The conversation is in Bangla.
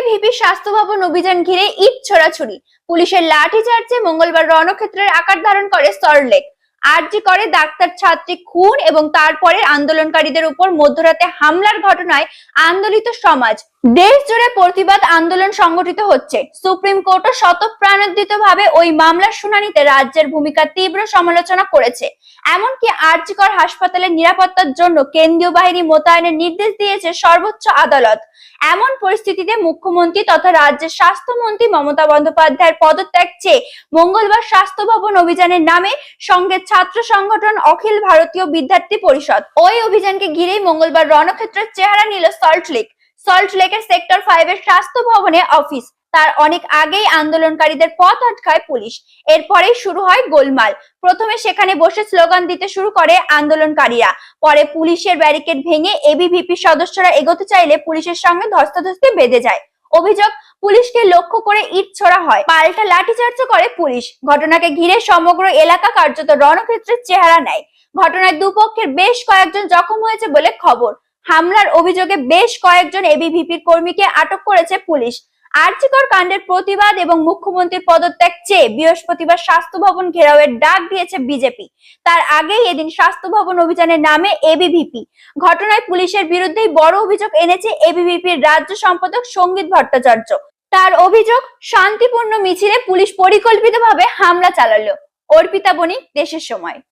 এবিভিপি স্বাস্থ্য ভবন অভিযান ঘিরে ইট ছোড়াছুড়ি। পুলিশের লাঠি চার্জে মঙ্গলবার রণক্ষেত্রের আকার ধারণ করে সরলেক আরজি করে ডাক্তার ছাত্রী খুন এবং তারপরে আন্দোলনকারীদের উপর মধ্যরাতে হামলার ঘটনায় আন্দোলিত সমাজ। দেশ জুড়ে প্রতিবাদ আন্দোলন সংগঠিত হচ্ছে। সুপ্রিম কোর্টও শতপ্রাণোদ্দিত ভাবে ওই মামলার শুনানিতে রাজ্যের ভূমিকা তীব্র সমালোচনা করেছে। এমনকি আরজিকর হাসপাতালের নিরাপত্তার জন্য কেন্দ্রীয় বাহিনী মোতায়েনের নির্দেশ দিয়েছে সর্বোচ্চ আদালত। এমন পরিস্থিতিতে মুখ্যমন্ত্রী তথা রাজ্যের স্বাস্থ্যমন্ত্রী মমতা বন্দ্যোপাধ্যায়ের পদত্যাগ চেয়ে মঙ্গলবার স্বাস্থ্য ভবন অভিযানের নামে সঙ্গে ছাত্র সংগঠন অখিল ভারতীয় বিদ্যার্থী পরিষদ। ওই অভিযানকে ঘিরেই মঙ্গলবার রণক্ষেত্রের চেহারা নিল সল্ট লেক সল্ট লেকের সেক্টর ফাইভ এর স্বাস্থ্য ভবনে অফিস। তার অনেক আগেই আন্দোলনকারীদের পথ আটকায় পুলিশ। এরপরেই শুরু হয় গোলমাল। প্রথমে সেখানে বসে স্লোগান দিতে শুরু করে আন্দোলনকারীরা। পরে পুলিশের ব্যারিকেড ভেঙে এবিভিপি সদস্যরা এগোতে চাইলে পুলিশের সঙ্গে ধস্তাধস্তি বেঁধে যায়। অভিযোগ, পুলিশকে লক্ষ্য করে ইট ছোড়া হয়। পাল্টা লাঠিচার্জ করে পুলিশ। ঘটনাকে ঘিরে সমগ্র এলাকা কার্যত রণক্ষেত্রের চেহারা নেয়। ঘটনায় দুপক্ষের বেশ কয়েকজন জখম হয়েছে বলে খবর। হামলার অভিযোগে বেশ কয়েকজন এবিভিপির কর্মীকে আটক করেছে পুলিশ। আর্যিকর কাণ্ডের প্রতিবাদ এবং মুখ্যমন্ত্রীর পদত্যাগ চেয়ে বৃহস্পতিবার স্বাস্থ্য ভবন ঘেরাওয়ের ডাক দিয়েছে বিজেপি। তার আগেই এদিন স্বাস্থ্য ভবন অভিযানের নামে এবিভিপি। ঘটনায় পুলিশের বিরুদ্ধেই বড় অভিযোগ এনেছে এবিভিপির রাজ্য সম্পাদক সংগীত ভট্টাচার্য। তার অভিযোগ, শান্তিপূর্ণ মিছিলে পুলিশ পরিকল্পিতভাবে হামলা চালালো। অর্পিতা বণিক, দেশের সময়।